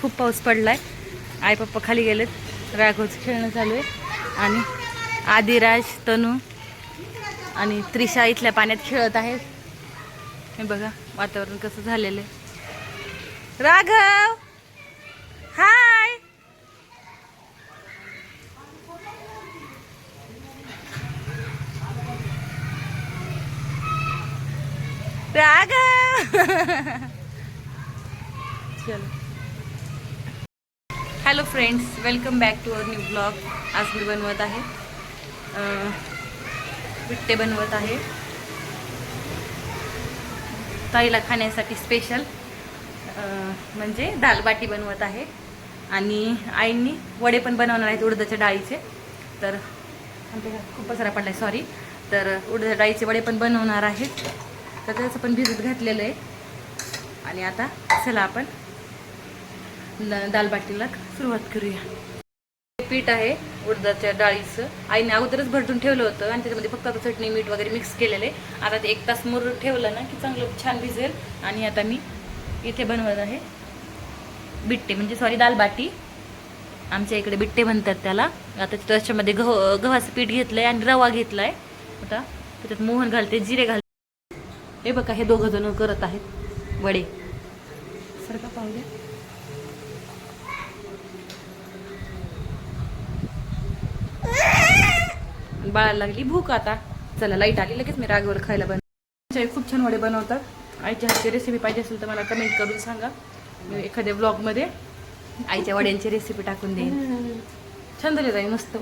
खूप पाऊस पडला आहे आई पप्पा खाली गेलेत. राघवचं खेळणं चालू आहे. आणि आदिराज तनू आणि त्रिशा इथल्या पाण्यात खेळत आहेत. हे बघा वातावरण कसं झालेलं आहे. राघव! हाय! राघव! चलो. Hello friends welcome back to our new blog आज मी बनवत आहे. अं, बनवत आहे. ताईला खाण्यासाठी स्पेशल म्हणजे दालबाटी बनवत आहे. आणि आईंनी वडे पण बनवणार आहेत उडदाच्या डाळीचे. तर आमच्या घरात खूप पसारा सॉरी तर उडदाच्या डाळीचे वडे पण बनवणार आहेत तर त्याचं पण भिजत घातलेलं आहे. आणि आता चला आपण दालबाटीला सुरुवात करूया. हे पीठ आहे उडदाच्या डाळीचं. आईने अगोदरच भरतून ठेवलं होतं आणि त्याच्यामध्ये फक्त आता चटणी मीठ वगैरे मिक्स केलेलं आहे. आता ते एक तास मुर ठेवलं ना की चांगलं छान भिजेल. आणि आता मी इथे बनवत आहे बिट्टे म्हणजे सॉरी दालबाटी आमच्या इकडे बिट्टे म्हणतात त्याला. आता त्याच्यामध्ये गह गव्हाचं पीठ घेतलंय आणि रवा घेतलाय. आता त्याच्यात मोहन घालते जिरे घालते. हे बघा हे दोघं जण करत आहेत. वडे. सारखा पाहू द्या. बाळाला लागली. भूक आता. चला लाइट आली. लगेच मी रागवर खायला बन आमच्या आई खूप छान वडे बनवतात. आईच्या हातची रेसिपी पाहिजे असेल तर मला कमेंट करून सांगा. मी एखाद्या ब्लॉगमध्ये आईच्या वड्यांची रेसिपी टाकून देईन. छान झाले ताई मस्त.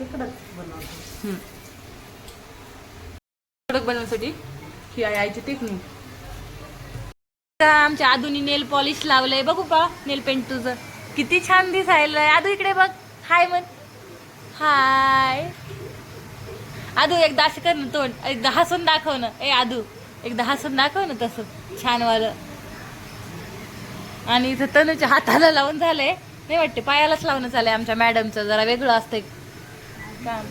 कडक बनवतो बनवण्यासाठी ही आहे आईची टेक्निक आमच्या आधुनी नेल पॉलिश लावलंय. बघू पा नेल पेंट तुझं. किती छान दिसायलंय. आदू इकडे बघ. हाय म्हण. हाय. आदू एकदा असं कर ना तोंड. एकदा हसून दाखव ना. ए आदू एकदा हसून दाखव ना तसं. छान वालं. आणि इथं तनूच्या हाताला लावून झालंय. नाही वाटते पायालाच लावणं झालंय आमच्या मॅडमचं. जरा वेगळं असतंय. काम.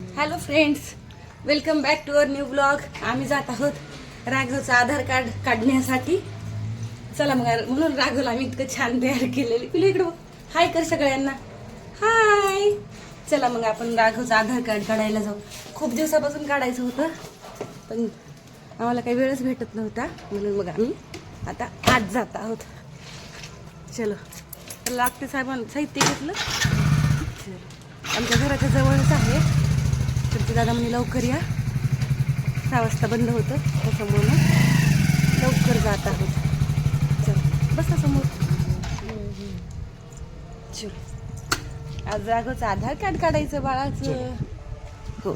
Hello friends welcome back to our new blog. आम्ही जात आहोत राघवचं आधार कार्ड काढण्यासाठी. चला मग म्हणून राघवला आम्ही इतकं छान तयार केलेली. तुला इकडं हाय कर सगळ्यांना. हाय चला मग आपण राघवचं आधार कार्ड काढायला जाऊ. खूप दिवसापासून काढायचं होतं पण आम्हाला काही वेळच भेटत नव्हता. म्हणून मग आम्ही आता आज जात आहोत. चलो. तर लागते साहेबां साहित्य घेतलं. चलो. आमच्या घराच्या जवळच आहे. तर ते दादा म्हणे लवकर या. सहा वाजता बंद होतं त्याच्यामुळं लवकर जात आहोत. बसा समोर. चल आज राघवचं आधार कार्ड काढायचं बाळाचं. हो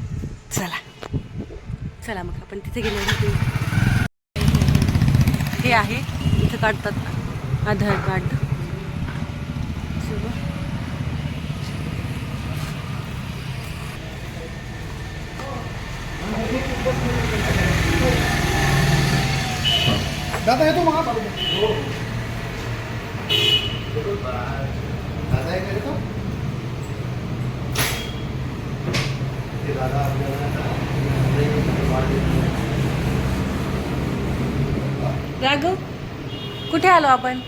चला. चला मग आपण तिथे गेलो. हे आहे इथं काढतात आधार कार्ड. दादा येतो मग हा. दादा ते राघव कुठे आलो आपण?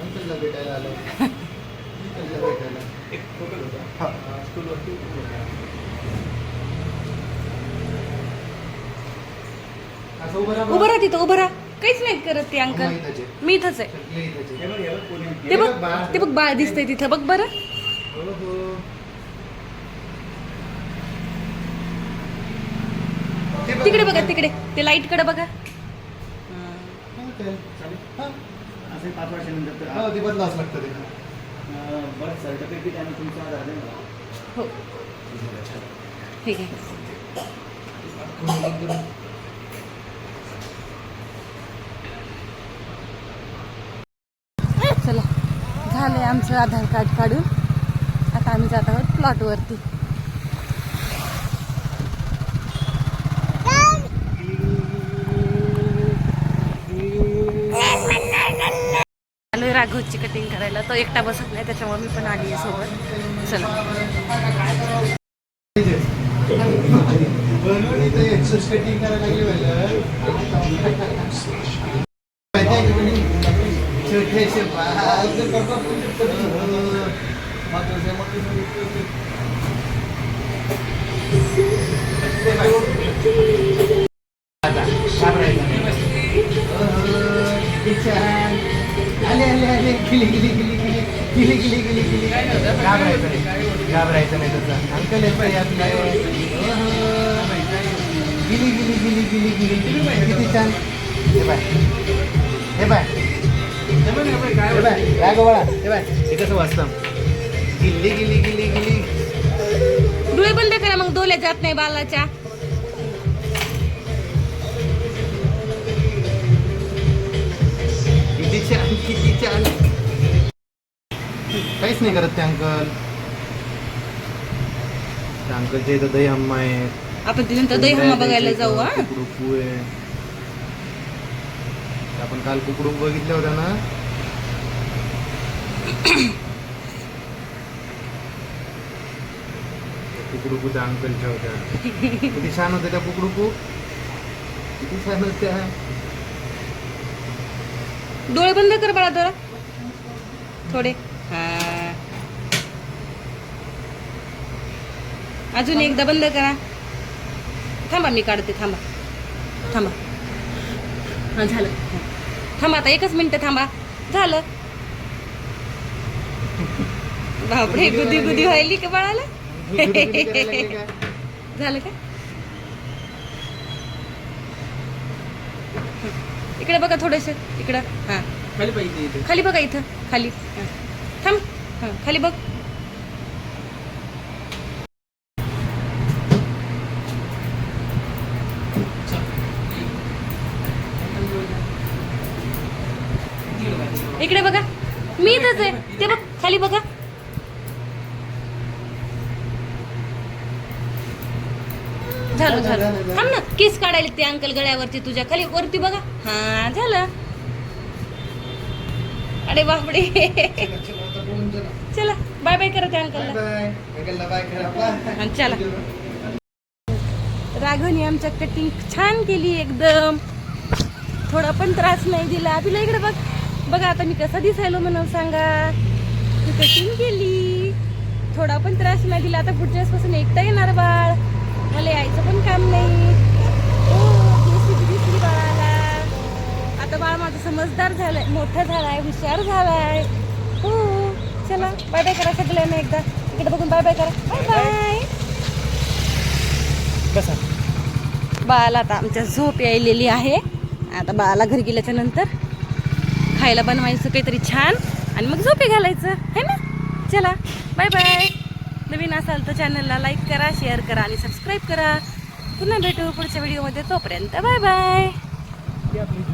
अंकलला भेटायला आलो अंकलला भेटायला स्कूलवरती. उभं राहा तिथं उभं राहा. काहीच नाही करत ते अंकल. मी इथंच आहे. सगळे इथंच आहे. ते बघ. ते बघ बाळ दिसतंय तिथं. बघ बरं. तिकडे बघा तिकडे. ते लाइटकडे बघा. हा. हा. असे पाच वर्षानंतर तर हो, ते बदलावंच लागतं ते बरं सर्टिफिकेट आणि तुमचा आधार द्या मला हो. ठीक आहे. झालंय आमचं आधार कार्ड काढून. आता आम्ही जात आहोत प्लॉटवरती आलोय राघवची कटिंग करायला. तो एकटा बसत नाही त्याच्यामुळे मी पण आली आहे सोबत. चला. एक्सरसाइज कटिंग करायला लागली आले आले आले गिली गिली गिली किली गिली गिली गिली किली घाबरायचं नाही घाबरायचं नाही तसं अंकल येतोय गिली गिली गिली गिली गिली किती छान हे बाय. हे बाय. काय गोळा हे कसं वाचतं गिल्ली गिली गिली गिली डोळे बंद करा मग डोले जात नाही बालाच्या. किती छान किती छान काहीच नाही करत ते अंकल. त्या अंकलच्या इथं दही हम्मा आहे. आपण तिथून दही हमा बघायला जाऊ हा. कुकडू आहे आपण काल कुकडू बघितल्या होत्या ना? कुकडू त्या अंकलच्या होत्या किती छान होत्या त्या कुकडू किती छान होत्या डोळे बंद कर बाळा जरा. थोडे. अजून एकदा बंद करा. थांबा मी काढते थांबा. थांबा. हां झालं. थांबा आता एकच मिनिट थांबा. झालं. बापरे गुदी गुदी व्हायली का बाळाला? झालं का? इकडे बघा थोडेसे इकडं. हा. खाली बघा इथं खाली. थांब. हा, खाली बघ. इकडे बघा. मी इथंच आहे. ते बघ खाली बघा. झालं झालं. थांब ना. किस काढायला ते अंकल गळ्यावरती तुझ्या खाली. वरती बघा. हा झालं. अरे बापडे चला बाय बाय करा त्या अंकलला. बाय अंकलला बाय करा बाय. चला. राघवनी आमच्या कटिंग छान केली एकदम. थोडा पण त्रास नाही दिला. तिला इकडे बघ. बघा आता मी कसा दिसायलो म्हणून सांगा. तू कटिंग केली थोडा पण त्रास नाही दिला. आता पुढच्या वेळेसपासून एकटा येणार बाळ. मला यायचं पण काम नाही. हो केस बाळाला. आता बाळ माझं समजदार झालाय. मोठा झालाय हुशार झालाय. हो चला बाय बाय करा सगळ्यांना एकदा. इकडे बघून बाय बाय करा. बाय बाय बाळाला आता आमच्या झोप यायलेली आहे. आता बाळाला घरी गेल्याच्यानंतर खायला बनवायचं काहीतरी छान. आणि मग झोपे घालायचं. है ना? चला. बाय बाय नवीन असाल तर चॅनलला लाईक करा शेअर करा आणि सबस्क्राईब करा. पुन्हा भेटू पुढच्या व्हिडिओमध्ये तोपर्यंत बाय बाय आपली